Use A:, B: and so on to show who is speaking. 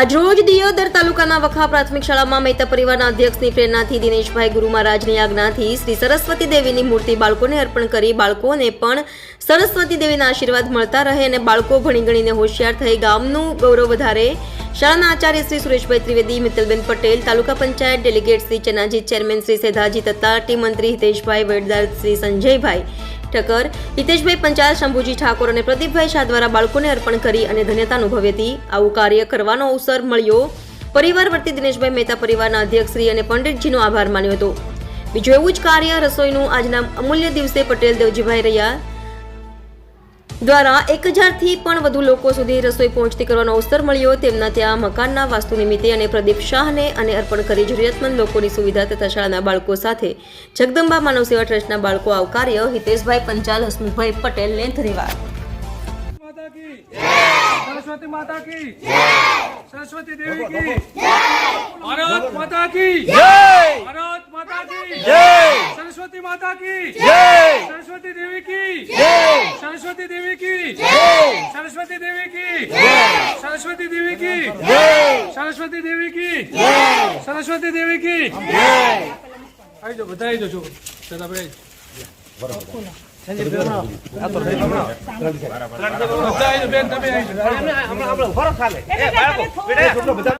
A: આજરોજ દિયોદર તાલુકાના વખા પ્રાથમિક શાળામાં મહેતા પરિવારના અધ્યક્ષની પ્રેરણાથી દિનેશભાઈ ગુરુ મહારાજની આજ્ઞાથી શ્રી સરસ્વતી દેવીની મૂર્તિ બાળકોને અર્પણ કરી બાળકોને પણ સરસ્વતી દેવીના આશીર્વાદ મળતા રહે અને બાળકો ભણી ગણીને હોશિયાર થઈ ગામનું ગૌરવ વધારે. શાળાના આચાર્ય શ્રી સુરેશભાઈ ત્રિવેદી, મિત્તલબેન પટેલ, તાલુકા પંચાયત ડેલિગેટ શ્રી ચનાજી, ચેરમેન શ્રી સેધાજી તથા ટીમ મંત્રી હિતેશભાઈ વડદાર શ્રી સંજયભાઈ. ઠક્કર. હિતેશભાઈ પંચાલ, શંભુજી ઠાકોર અને પ્રદીપભાઈ શાહ દ્વારા બાળકોને અર્પણ કરી અને ધન્યતા અનુભવી હતી. આવું કાર્ય કરવાનો અવસર મળ્યો. પરિવાર વતી દિનેશભાઈ મહેતા પરિવારના અધ્યક્ષ શ્રી અને પંડિતજીનો આભાર માન્યો હતો. બીજું એવું જ કાર્ય રસોઈનું આજના અમૂલ્ય દિવસે પટેલ દેવજીભાઈ રહ્યા દ્વારા એક હજારથી પણ વધુ લોકો સુધી રસોઈ પહોંચતી કરવાનો અવસર મળ્યો. તેમના ત્યાં મકાનના વાસ્તુ નિમિત્તે અને પ્રદીપ શાહને અને અર્પણ કરી જરૂરિયાતમંદ લોકોની સુવિધા તથા શાળાના બાળકો સાથે જગદંબા માનવ સેવા ટ્રસ્ટના બાળકો આવકાર્ય હિતેશભાઈ પંચાલ હસમુખભાઈ પટેલને ધન્યવાદ
B: સરસ્વતી માતા કી સરસ્વતી દેવી કી सरस्वती देवी की सरस्वती देवी की सरस्वती देवी की सरस्वती देवी की આવી જાઓ બધા આવી જાઓ ચલા ભાઈ બધા આવી જાઓ બેન તમે આવી જાઓ